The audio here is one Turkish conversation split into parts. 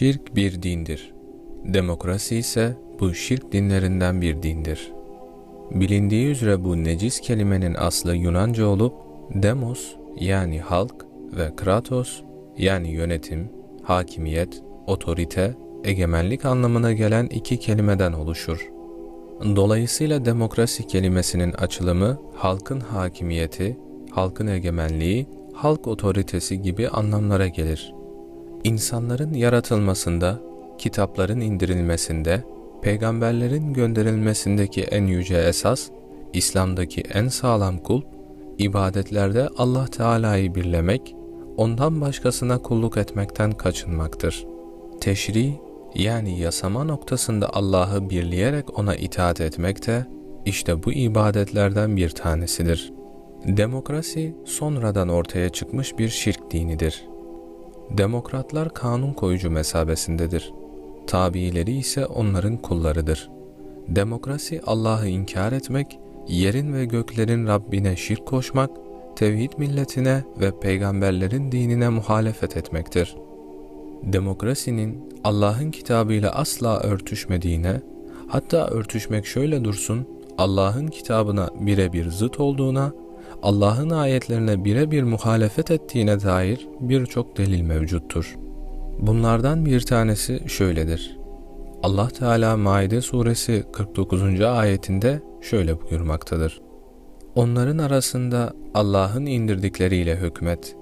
Şirk bir dindir. Demokrasi ise bu şirk dinlerinden bir dindir. Bilindiği üzere bu necis kelimenin aslı Yunanca olup demos yani halk ve kratos yani yönetim, hakimiyet, otorite, egemenlik anlamına gelen iki kelimeden oluşur. Dolayısıyla demokrasi kelimesinin açılımı halkın hakimiyeti, halkın egemenliği, halk otoritesi gibi anlamlara gelir. İnsanların yaratılmasında, kitapların indirilmesinde, peygamberlerin gönderilmesindeki en yüce esas, İslam'daki en sağlam kulp, ibadetlerde Allah Teala'yı birlemek, ondan başkasına kulluk etmekten kaçınmaktır. Teşri yani yasama noktasında Allah'ı birleyerek ona itaat etmek de işte bu ibadetlerden bir tanesidir. Demokrasi sonradan ortaya çıkmış bir şirk dinidir. Demokratlar kanun koyucu mesabesindedir. Tabiileri ise onların kullarıdır. Demokrasi Allah'ı inkar etmek, yerin ve göklerin Rabbine şirk koşmak, tevhid milletine ve peygamberlerin dinine muhalefet etmektir. Demokrasinin Allah'ın kitabıyla asla örtüşmediğine, hatta örtüşmek şöyle dursun, Allah'ın kitabına birebir zıt olduğuna, Allah'ın ayetlerine birebir muhalefet ettiğine dair birçok delil mevcuttur. Bunlardan bir tanesi şöyledir. Allah Teala Maide suresi 49. ayetinde şöyle buyurmaktadır. Onların arasında Allah'ın indirdikleriyle hükmet.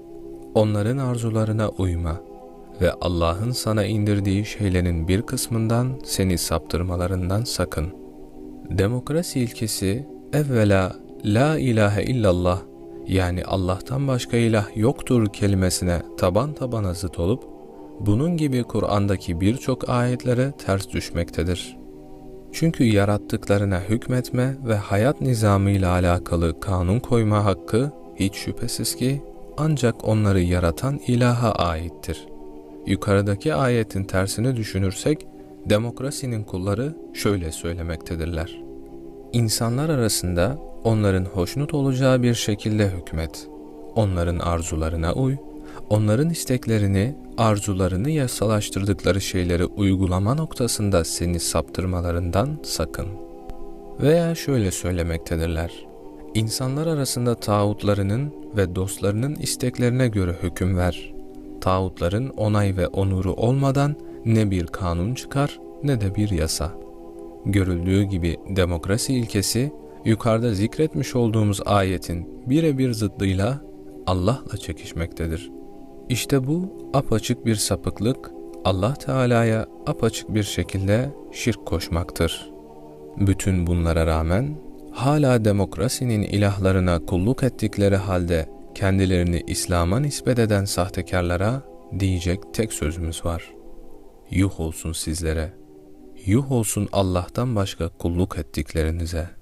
Onların arzularına uyma ve Allah'ın sana indirdiği şeylerin bir kısmından seni saptırmalarından sakın. Demokrasi ilkesi evvela la ilahe illallah yani Allah'tan başka ilah yoktur kelimesine taban tabana zıt olup bunun gibi Kur'an'daki birçok ayetlere ters düşmektedir. Çünkü yarattıklarına hükmetme ve hayat nizamıyla alakalı kanun koyma hakkı hiç şüphesiz ki ancak onları yaratan ilaha aittir. Yukarıdaki ayetin tersini düşünürsek, demokrasinin kulları şöyle söylemektedirler. İnsanlar arasında onların hoşnut olacağı bir şekilde hükmet. Onların arzularına uy, onların isteklerini, arzularını yasalaştırdıkları şeyleri uygulama noktasında seni saptırmalarından sakın. Veya şöyle söylemektedirler. İnsanlar arasında tağutlarının ve dostlarının isteklerine göre hüküm ver. Tağutların onay ve onuru olmadan ne bir kanun çıkar ne de bir yasa. Görüldüğü gibi demokrasi ilkesi yukarıda zikretmiş olduğumuz ayetin birebir zıddıyla Allah'la çekişmektedir. İşte bu apaçık bir sapıklık, Allah Teala'ya apaçık bir şekilde şirk koşmaktır. Bütün bunlara rağmen hala demokrasinin ilahlarına kulluk ettikleri halde kendilerini İslam'a nispet eden sahtekarlara diyecek tek sözümüz var. Yuh olsun sizlere, yuh olsun Allah'tan başka kulluk ettiklerinize.''